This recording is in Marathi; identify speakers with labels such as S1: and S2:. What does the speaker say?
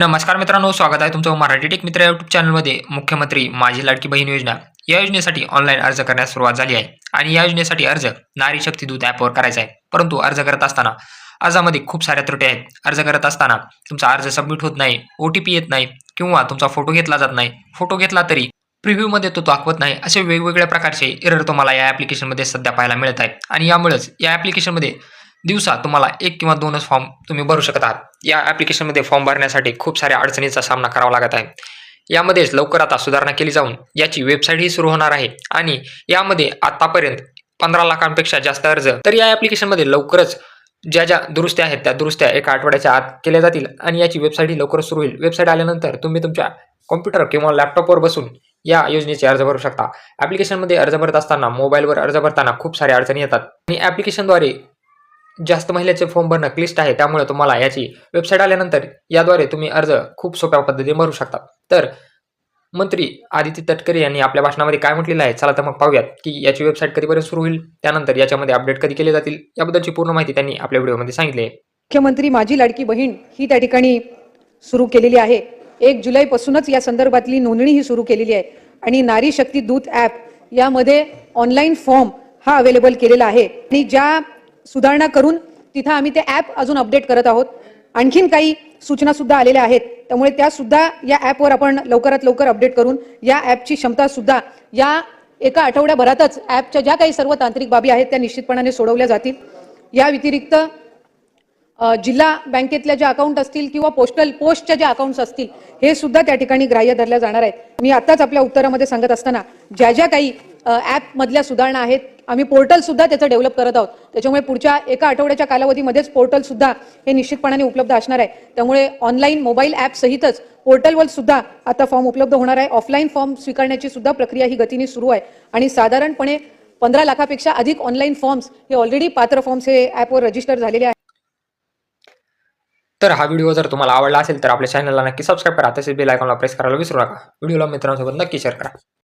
S1: नमस्कार मित्रांनो स्वागत आहे तुमचं मराठी टेक मित्र युट्यूब चॅनलमध्ये. मुख्यमंत्री माझी लाडकी बहीण योजना. या योजनेसाठी ऑनलाईन अर्ज करण्यास सुरुवात झाली आहे आणि या योजनेसाठी अर्ज नारी शक्ती दूत ॲपवर करायचा आहे. परंतु अर्ज करत असताना अर्जामध्ये खूप साऱ्या त्रुटी आहेत. अर्ज करत असताना तुमचा अर्ज सबमिट होत नाही ओ टी पी येत नाही किंवा तुमचा फोटो घेतला जात नाही. फोटो घेतला तरी प्रिव्ह्यूमध्ये तो दाखवत नाही. असे वेगवेगळ्या प्रकारचे एरर तुम्हाला या ॲप्लिकेशनमध्ये सध्या पाहायला मिळत आहे. आणि यामुळेच या ॲप्लिकेशनमध्ये दिवसा तुम्हाला एक किंवा दोनच फॉर्म तुम्ही भरू शकत आहात. या ॲप्लिकेशनमध्ये फॉर्म भरण्यासाठी खूप साऱ्या अडचणींचा सामना करावा लागत आहे. यामध्येच लवकर आता सुधारणा केली जाऊन याची वेबसाईटही सुरू होणार आहे. आणि यामध्ये आतापर्यंत पंधरा लाखांपेक्षा जास्त अर्ज. तर या ॲप्लिकेशनमध्ये लवकरच ज्या ज्या दुरुस्त्या आहेत त्या दुरुस्त्या एका आठवड्याच्या आत केल्या जातील आणि याची वेबसाईटही लवकरच सुरू होईल. वेबसाईट आल्यानंतर तुम्ही तुमच्या कॉम्प्युटर किंवा लॅपटॉपवर बसून या योजनेचे अर्ज भरू शकता. ॲप्लिकेशनमध्ये अर्ज भरत असताना मोबाईलवर अर्ज भरताना खूप साऱ्या अडचणी येतात. आणि ॲप्लिकेशनद्वारे जास्त महिलेचे फॉर्म भरणं क्लिष्ट आहे. त्यामुळे तुम्हाला याची वेबसाईट आल्यानंतर याद्वारे तुम्ही अर्ज खूप सोप्या पद्धतीने भरू शकता. तर मंत्री आदित्य तटकरे यांनी आपल्या भाषणामध्ये काय म्हटलेलं आहे? चला तर मग पाहूयात की याची वेबसाईट कधीपर्यंत सुरू होईल? त्यानंतर याच्यामध्ये अपडेट कधी केले जातील? याबद्दलची पूर्ण माहिती त्यांनी आपल्या व्हिडिओमध्ये सांगितली
S2: मुख्यमंत्री माझी लाडकी बहीण ही त्या ठिकाणी सुरू केलेली आहे. एक जुलैपासूनच या संदर्भातली नोंदणी ही सुरू केलेली आहे. आणि नारी शक्ती दूत ॲप यामध्ये ऑनलाईन फॉर्म हा अवेलेबल केलेला आहे. आणि ज्या सुधारणा करून तिथं आम्ही ते ॲप अजून अपडेट करत आहोत. आणखीन काही सूचना सुद्धा आलेल्या आहेत. त्यामुळे त्या सुद्धा या ॲपवर आपण लवकरात लवकर अपडेट करून या ॲपची क्षमता सुद्धा या एका आठवड्याभरातच ॲपच्या ज्या काही सर्व तांत्रिक बाबी आहेत त्या निश्चितपणाने सोडवल्या जातील. या व्यतिरिक्त जिल्हा बँकेतल्या ज्या अकाउंट असतील किंवा पोस्टल पोस्टच्या ज्या अकाउंट्स असतील हे सुद्धा त्या ठिकाणी ग्राह्य धरल्या जाणार आहेत. मी आताच आपल्या उत्तरामध्ये सांगत असताना ज्या ज्या काही ॲपमधल्या सुधारणा आहेत आम्ही पोर्टल सुद्धा त्याचं डेव्हलप करत आहोत. त्याच्यामुळे पुढच्या एका आठवड्याच्या कालावधीमध्येच पोर्टल सुद्धा हे निश्चितपणाने उपलब्ध असणार आहे. त्यामुळे ऑनलाईन मोबाईल ॲप सहितच पोर्टलवर सुद्धा आता फॉर्म उपलब्ध होणार आहे. ऑफलाईन फॉर्म स्वीकारण्याची सुद्धा प्रक्रिया ही गतीने सुरू आहे. आणि साधारणपणे पंधरा लाखापेक्षा अधिक ऑनलाईन फॉर्म्स हे ऑलरेडी पात्र फॉर्म्स हे ॲपवर रजिस्टर झालेले आहेत.
S1: तर हा व्हिडिओ जर तुम्हाला आवडला असेल तर आपल्या चॅनलला नक्की सबस्क्राईब करा. तसेच बेल आयकॉनला प्रेस करायला विसरू नका. व्हिडिओला मित्रांसोबत नक्की शेअर करा.